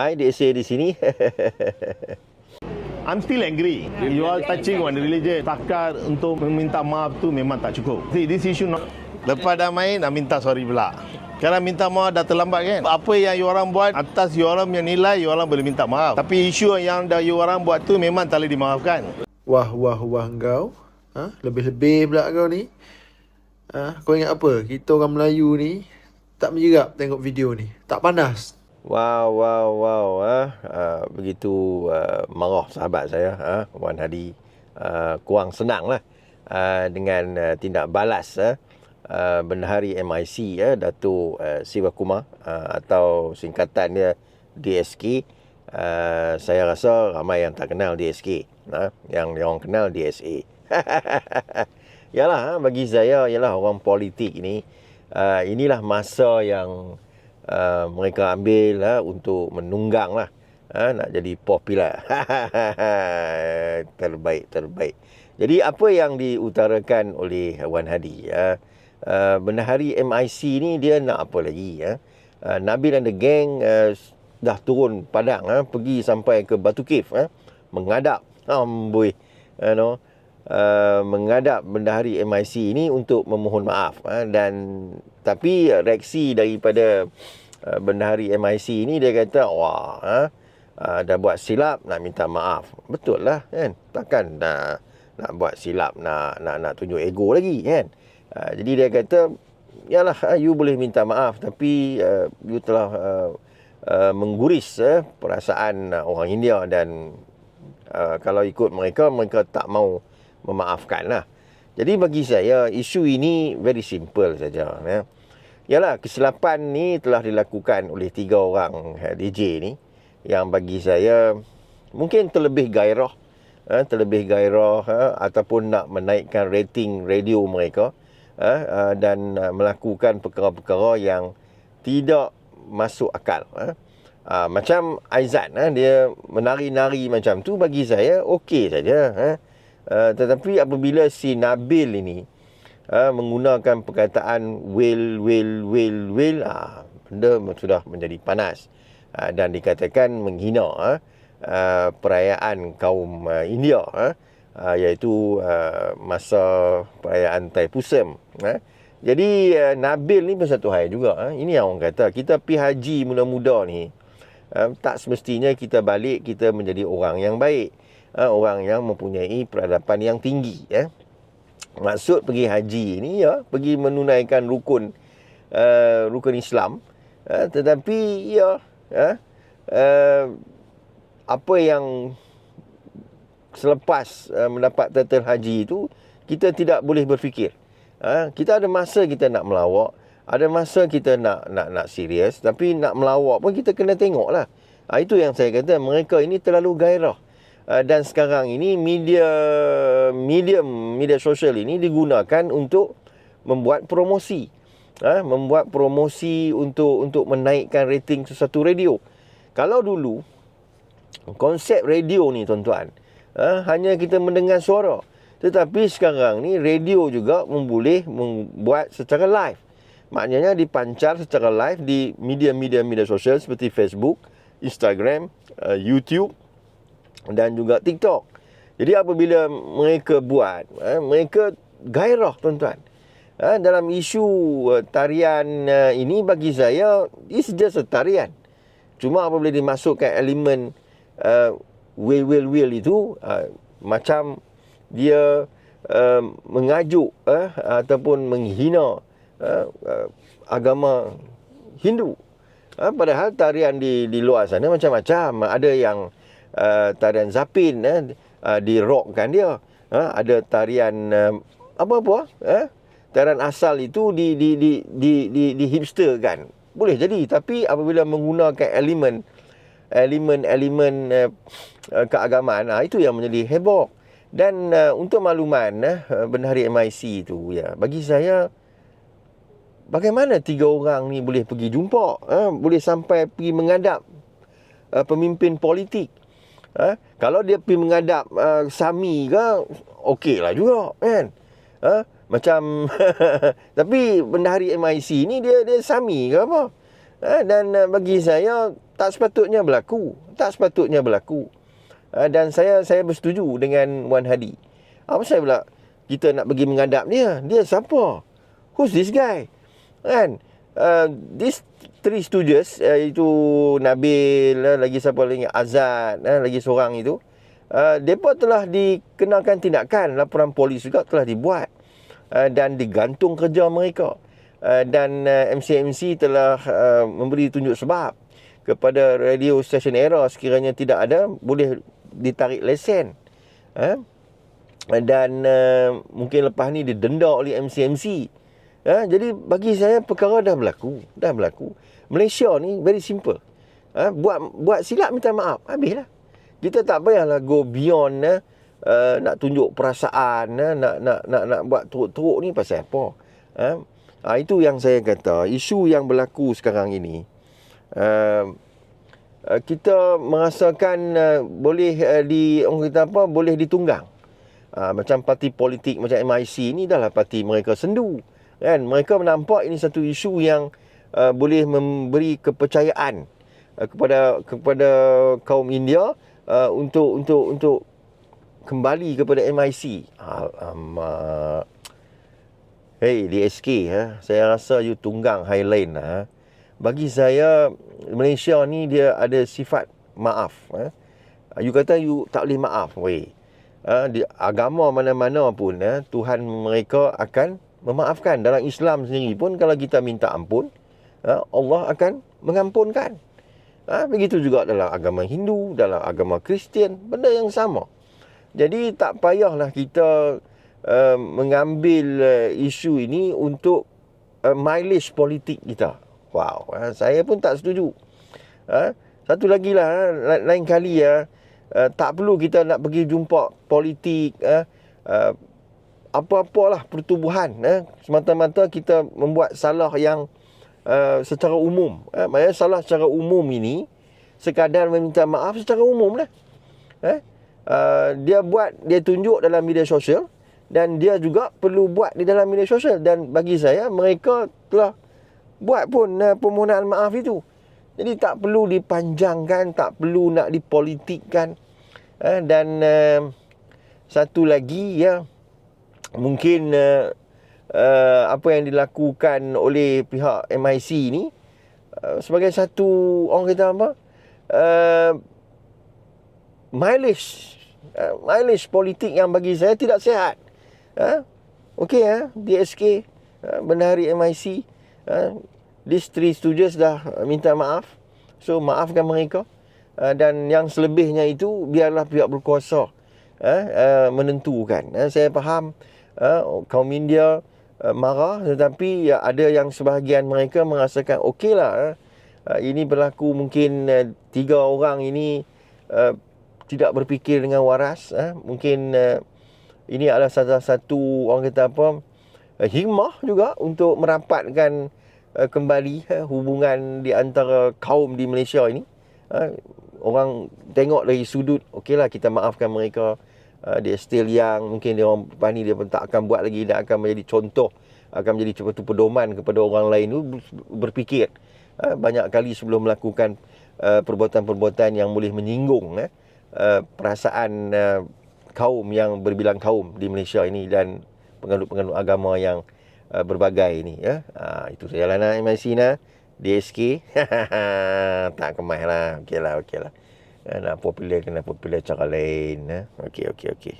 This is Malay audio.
Hai DSA di sini. I'm still angry. You all touching on religion. Takar untuk meminta maaf tu memang tak cukup. See, this issue not... Lepas dah main, nak minta sorry pula. Sekarang minta maaf dah terlambat kan? Apa yang you orang buat, atas you orang yang nilai, you orang boleh minta maaf. Tapi isu yang dah you orang buat tu memang tak boleh dimaafkan. Wah, wah, wah kau. Ha? Lebih-lebih pula kau ni. Ha? Kau ingat apa? Kita orang Melayu ni tak menjerap tengok video ni. Tak panas. Wow, wow, wow. Uh, begitu uh, marah sahabat saya, uh, Wan Hadi. Uh, kurang senang lah uh, dengan uh, tindak balas uh, Bendahari MIC, uh, Datuk uh, Siwa Kumar uh, atau singkatan dia DSK. Uh, saya rasa ramai yang tak kenal DSK. Uh, yang yang orang kenal DSA. yalah, uh, bagi saya, yalah orang politik ini, uh, inilah masa yang uh, mereka ambil uh, untuk menunggang lah. Uh, nak jadi popular terbaik terbaik. Jadi apa yang diutarakan oleh Wan Hadi uh, uh, Bendahari MIC ni dia nak apa lagi uh, uh, Nabil dan the gang uh, dah turun padang uh, pergi sampai ke Batu Cave uh, mengadap. Amboi. You know Uh, mengadap bendahari MIC ini untuk memohon maaf uh, dan tapi reaksi daripada uh, bendahari MIC ini dia kata wah uh, uh, dah buat silap nak minta maaf. Betul lah kan? Takkan nak nak buat silap nak nak nak tunjuk ego lagi kan? Uh, jadi dia kata yalah uh, you boleh minta maaf tapi uh, you telah uh, uh, mengguris uh, perasaan uh, orang India dan uh, kalau ikut mereka mereka tak mau memaafkan lah. Jadi bagi saya isu ini very simple saja. Ya. Yalah kesilapan ni telah dilakukan oleh tiga orang eh, DJ ni yang bagi saya mungkin terlebih gairah eh, terlebih gairah eh, ataupun nak menaikkan rating radio mereka eh, eh, dan uh, melakukan perkara-perkara yang tidak masuk akal. Eh. Uh, macam Aizat eh, dia menari-nari macam tu bagi saya okey saja. Eh. Uh, tetapi apabila si Nabil ini uh, menggunakan perkataan will, will, will, will, uh, benda sudah menjadi panas uh, dan dikatakan menghina uh, uh, perayaan kaum uh, India uh, uh, iaitu uh, masa perayaan Taipusam. Uh. Jadi uh, Nabil ni pun satu hal juga. Uh. Ini yang orang kata kita pi haji muda-muda ni uh, tak semestinya kita balik kita menjadi orang yang baik uh, orang yang mempunyai peradaban yang tinggi ya. Maksud pergi haji ini ya, pergi menunaikan rukun uh, rukun Islam uh, tetapi ya uh, uh, apa yang selepas uh, mendapat title haji itu kita tidak boleh berfikir. Uh, kita ada masa kita nak melawak, ada masa kita nak nak nak serius tapi nak melawak pun kita kena tengoklah. Uh, itu yang saya kata mereka ini terlalu gairah. Uh, dan sekarang ini media medium media sosial ini digunakan untuk membuat promosi. Uh, membuat promosi untuk untuk menaikkan rating sesuatu radio. Kalau dulu konsep radio ni tuan-tuan uh, hanya kita mendengar suara. Tetapi sekarang ni radio juga boleh membuat secara live. Maknanya dipancar secara live di media-media media sosial seperti Facebook Instagram YouTube dan juga TikTok. Jadi apabila mereka buat, eh, mereka gairah tuan-tuan. Eh, dalam isu uh, tarian uh, ini bagi saya, it's just a tarian. Cuma apabila dimasukkan elemen uh, will will will itu uh, macam dia uh, mengajuk uh, ataupun menghina uh, uh, agama Hindu. Uh, padahal tarian di di luar sana macam-macam. Ada yang uh, tarian zapin eh, uh, dirokkan dia. Uh, ada tarian uh, apa-apa eh? Tarian asal itu di di di di di, di hipster kan. Boleh jadi tapi apabila menggunakan elemen elemen-elemen uh, keagamaan uh, itu yang menjadi heboh. Dan uh, untuk makluman uh, Bendahari MIC itu ya bagi saya bagaimana tiga orang ni boleh pergi jumpa uh, boleh sampai pergi menghadap uh, pemimpin politik Ha? Kalau dia pergi mengadap uh, Sami ke Okey lah juga kan ha? Macam Tapi bendahari MIC ni Dia dia Sami ke apa Ha, dan uh, bagi saya tak sepatutnya berlaku. Tak sepatutnya berlaku. Uh, dan saya saya bersetuju dengan Wan Hadi. Apa saya pula kita nak pergi menghadap dia? Dia siapa? Who's this guy? Kan? Uh, this three stooges uh, itu Nabil uh, lagi siapa lagi? Azad uh, lagi seorang itu. Depa telah dikenakan tindakan laporan polis juga telah dibuat. Dan digantung kerja mereka. Dan MCMC telah memberi tunjuk sebab kepada radio station era sekiranya tidak ada boleh ditarik lesen. Dan mungkin lepas ni didenda oleh MCMC Ha, jadi bagi saya perkara dah berlaku, dah berlaku. Malaysia ni very simple. Ha, buat buat silap minta maaf, habislah. Kita tak payahlah go beyond eh, uh, nak tunjuk perasaan, eh, nak nak nak nak buat teruk-teruk ni pasal apa? Ha? ha, itu yang saya kata, isu yang berlaku sekarang ini. Uh, uh, kita merasakan uh, boleh uh, di orang kata apa boleh ditunggang. Uh, macam parti politik macam MIC ni adalah parti mereka sendu kan? Mereka menampak ini satu isu yang uh, boleh memberi kepercayaan uh, kepada kepada kaum India uh, untuk untuk untuk kembali kepada MIC alamak. Hey DSK ha? Saya rasa you tunggang highline ha? Bagi saya Malaysia ni dia ada sifat maaf ha? You kata you tak boleh maaf weh. Ha, di agama mana-mana pun ha, Tuhan mereka akan memaafkan dalam Islam sendiri pun kalau kita minta ampun ha, Allah akan mengampunkan. Ha, begitu juga dalam agama Hindu dalam agama Kristian benda yang sama. Jadi tak payahlah kita uh, mengambil uh, isu ini untuk uh, mileage politik kita. Wow ha, saya pun tak setuju. Satu lagi lah lain kali ya tak perlu kita nak pergi jumpa politik apa-apalah pertubuhan eh. Semata-mata kita membuat salah yang uh, secara umum eh. Maksudnya salah secara umum ini sekadar meminta maaf secara umum lah eh. Uh, dia buat dia tunjuk dalam media sosial dan dia juga perlu buat di dalam media sosial. Dan bagi saya mereka telah buat pun uh, permohonan maaf itu. Jadi tak perlu dipanjangkan tak perlu nak dipolitikkan eh. Dan uh, satu lagi ya mungkin uh, uh, apa yang dilakukan oleh pihak MIC ni uh, sebagai satu orang kata apa uh, mileage uh, mileage politik yang bagi saya tidak sehat uh, okey ya uh, DSK uh, bendahari MIC uh, these three stooges dah minta maaf. So maafkan mereka. Uh, dan yang selebihnya itu biarlah pihak berkuasa uh, menentukan. Saya faham uh, kaum India uh, marah tetapi ya, ada yang sebahagian mereka merasakan okeylah uh, ini berlaku mungkin tiga orang ini tidak berfikir dengan waras mungkin ini adalah salah satu orang kata apa hikmah juga untuk merapatkan kembali hubungan di antara kaum di Malaysia ini. Orang tengok dari sudut okeylah kita maafkan mereka uh, dia still young mungkin dia orang lepas ni dia pun tak akan buat lagi dia akan menjadi contoh akan menjadi satu pedoman kepada orang lain tu berfikir uh, banyak kali sebelum melakukan uh, perbuatan-perbuatan yang boleh menyinggung uh, uh, perasaan uh, kaum yang berbilang kaum di Malaysia ini dan penganut-penganut agama yang uh, berbagai ini ya. Uh, itu sajalah nak MIC nah. DSK. tak kemah lah. Okeylah, okeylah. Eh, nak popular kena popular cara lain eh. Okey okey okey.